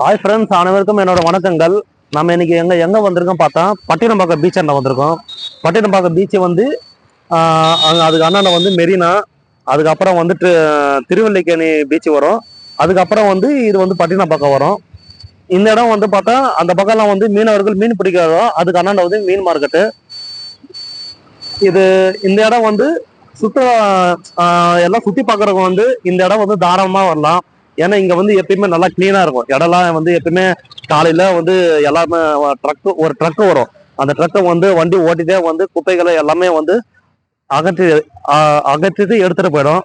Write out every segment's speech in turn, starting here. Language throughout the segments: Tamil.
ஹாய் ஃப்ரெண்ட்ஸ் அனைவருக்கும் என்னோட வணக்கங்கள். நம்ம இன்னைக்கு எங்கே எங்கே வந்திருக்கோம் பார்த்தா பட்டினம்பாக்கம் பீச் அண்ணா வந்திருக்கோம். பட்டினம்பாக்கம் பீச்சு வந்து அதுக்கு அண்ணாண்ட வந்து மெரினா. அதுக்கப்புறம் வந்துட்டு திருவல்லிக்கேணி பீச் வரும். அதுக்கப்புறம் வந்து இது வந்து பட்டினம்பாக்கம் வரும். இந்த இடம் வந்து பார்த்தா அந்த பக்கம்லாம் வந்து மீனவர்கள் மீன் பிடிக்கிறதோ அதுக்கு அண்ணாண்ட வந்து மீன் மார்க்கெட்டு. இது இந்த இடம் வந்து சுற்றுலா எல்லாம் சுற்றி பார்க்குறவங்க வந்து இந்த இடம் வந்து தாராளமாக வரலாம். ஏன்னா இங்க வந்து எப்பயுமே நல்லா கிளீனா இருக்கும். இடம்லாம் வந்து எப்பயுமே காலையில வந்து எல்லாமே ட்ரக்கு ஒரு ட்ரக்கு வரும். அந்த ட்ரக்கை வந்து வண்டி ஓட்டிட்டே வந்து குப்பைகளை எல்லாமே வந்து அகற்றி அகற்றிட்டு எடுத்துட்டு போயிடும்.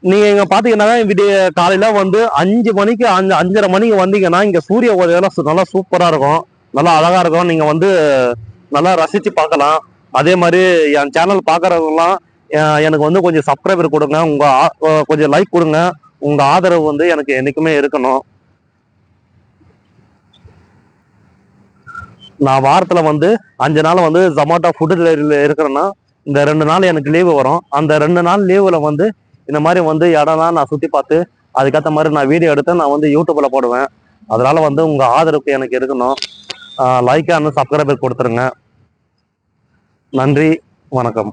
நீங்க இங்க பாத்தீங்கன்னா விடிய காலையில வந்து அஞ்சு மணிக்கு அஞ்சு அஞ்சரை மணிக்கு வந்தீங்கன்னா இங்க சூரிய உதயம் சு- நல்லா சூப்பரா இருக்கும். நல்லா அழகா இருக்கும். நீங்க வந்து நல்லா ரசிச்சு பார்க்கலாம். அதே மாதிரி என் சேனல் பாக்குறவங்கலாம் எனக்கு வந்து கொஞ்சம் சப்ஸ்கிரைபர் கொடுங்க. உங்க ஆ- கொஞ்சம் லைக் கொடுங்க. உங்க ஆதரவு வந்து எனக்கு என்னைக்குமே இருக்கணும். நான் வாரத்தில் வந்து அஞ்சு நாள் வந்து ஜொமாட்டோ ஃபுட் டெலிவரியில் இருக்கிறேன்னா இந்த ரெண்டு நாள் எனக்கு லீவு வரும். அந்த ரெண்டு நாள் லீவில் வந்து இந்த மாதிரி வந்து இடம்லாம் நான் சுற்றி பார்த்து அதுக்கேற்ற மாதிரி நான் வீடியோ எடுத்து நான் வந்து யூடியூப்பில் போடுவேன். அதனால் வந்து உங்கள் ஆதரவுக்கு எனக்கு இருக்கணும். லைக்காக அண்ட் சப்ஸ்கிரைபர் கொடுத்துருங்க. நன்றி வணக்கம்.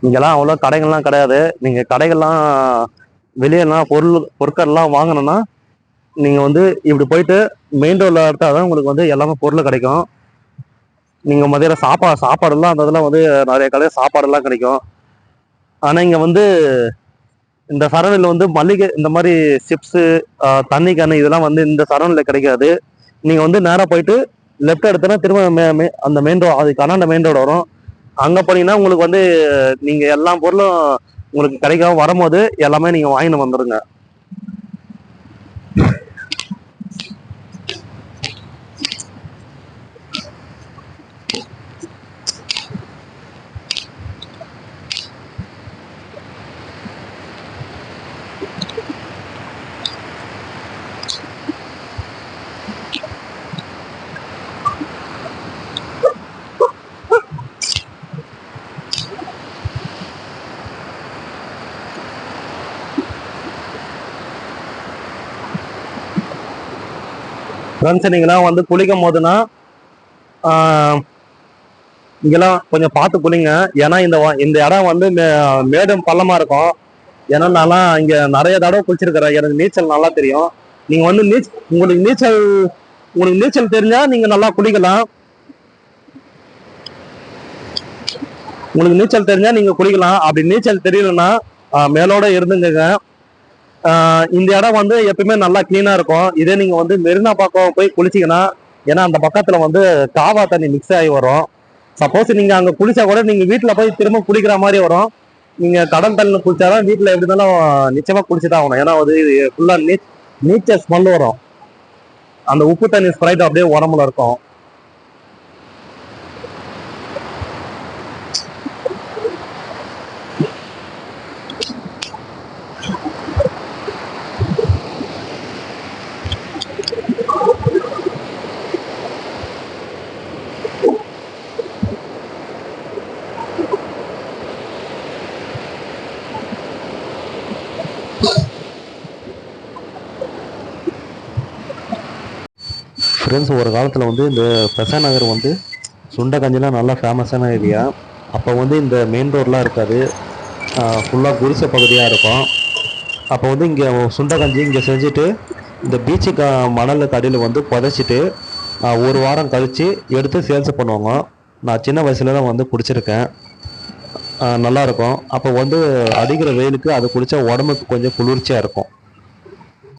இங்கெல்லாம் அவ்வளோ கடைகள்லாம் கிடையாது. நீங்கள் கடைகள்லாம் வெளியெல்லாம் பொருள் பொருட்கள்லாம் வாங்கணும்னா நீங்கள் வந்து இப்படி போயிட்டு மெயின் ரோடில் எடுத்தால் தான் உங்களுக்கு வந்து எல்லாமே பொருள் கிடைக்கும். நீங்கள் மதியம் சாப்பா சாப்பாடுலாம் அந்த இதெல்லாம் வந்து நிறைய கடையில் சாப்பாடுலாம் கிடைக்கும். ஆனால் இங்கே வந்து இந்த சரவணில வந்து மல்லிகை இந்த மாதிரி சிப்ஸு தண்ணி கண்ணு இதெல்லாம் வந்து இந்த சரவணில கிடைக்காது. நீங்கள் வந்து நேராக போயிட்டு லெஃப்ட் எடுத்தோன்னா திரும்ப மே- அந்த மெயின் ரோடு அதுக்கு அண்ணாண்ட மெயின் ரோடு வரும். அங்கே போனீங்கன்னா உங்களுக்கு வந்து நீங்கள் எல்லா பொருளும் உங்களுக்கு கிடைக்காம வரும்போது எல்லாமே நீங்கள் வாங்கிட்டு வந்துடுங்க ஃப்ரெண்ட்ஸ் நீங்களாம் வந்து குளிக்கும் போதுனா இங்கெல்லாம் கொஞ்சம் பார்த்து குளிங்க. ஏன்னா இந்த இந்த இடம் வந்து மே- மேடும் பள்ளமாக இருக்கும். ஏன்னா நான்லாம் இங்கே நிறைய தடவை குளிச்சிருக்கிறேன். எனக்கு நீச்சல் நல்லா தெரியும். நீங்கள் வந்து நீச் உங்களுக்கு நீச்சல் உங்களுக்கு நீச்சல் தெரிஞ்சால் நீங்கள் நல்லா குளிக்கலாம். உங்களுக்கு நீச்சல் தெரிஞ்சால் நீங்கள் குளிக்கலாம். அப்படி நீச்சல் தெரியலன்னா மேலோட இருந்துங்க இந்த இடம் வந்து எப்பயுமே நல்லா கிளீனா இருக்கும். இதே நீங்க வந்து மெரினா பக்கம் போய் குளிச்சீங்கன்னா ஏன்னா அந்த பக்கத்துல வந்து காவா தண்ணி மிக்ஸ் ஆகி வரும். சப்போஸ் நீங்க அங்க குளிச்சா கூட நீங்க வீட்டுல போய் திரும்ப குளிக்கிற மாதிரி வரும். நீங்க கடல் தண்ணில குளிச்சாதான் வீட்டுல எப்படி இருந்தாலும் நிச்சயமா குளிச்சுதான் ஆகணும். ஏன்னா அது ஃபுல்லா நீ நீச்சல் ஸ்மெல் வரும். அந்த உப்பு தண்ணி ஸ்ப்ரைட் அப்படியே உடம்புல இருக்கும். ஃப்ரெண்ட்ஸ் ஒரு காலத்தில் வந்து இந்த பெசா நகர் வந்து சுண்டக்கஞ்சிலாம் நல்லா ஃபேமஸான ஏரியா அப்போ வந்து இந்த மெயின் ரோட்லாம் இருக்காது. ஃபுல்லாக குடிசை பகுதியாக இருக்கும். அப்போ வந்து இங்கே சுண்டக்கஞ்சி இங்கே செஞ்சுட்டு இந்த பீச்சு க மணல் அடியில் வந்து புதைச்சிட்டு ஒரு வாரம் கழித்து எடுத்து சேல்ஸ் பண்ணுவாங்க. நான் சின்ன வயசுல தான் வந்து குடிச்சிருக்கேன். நல்லாயிருக்கும் அப்போ வந்து அடிக்கிற வெயிலுக்கு அது குடித்தா உடம்புக்கு கொஞ்சம் குளிர்ச்சியாக இருக்கும்.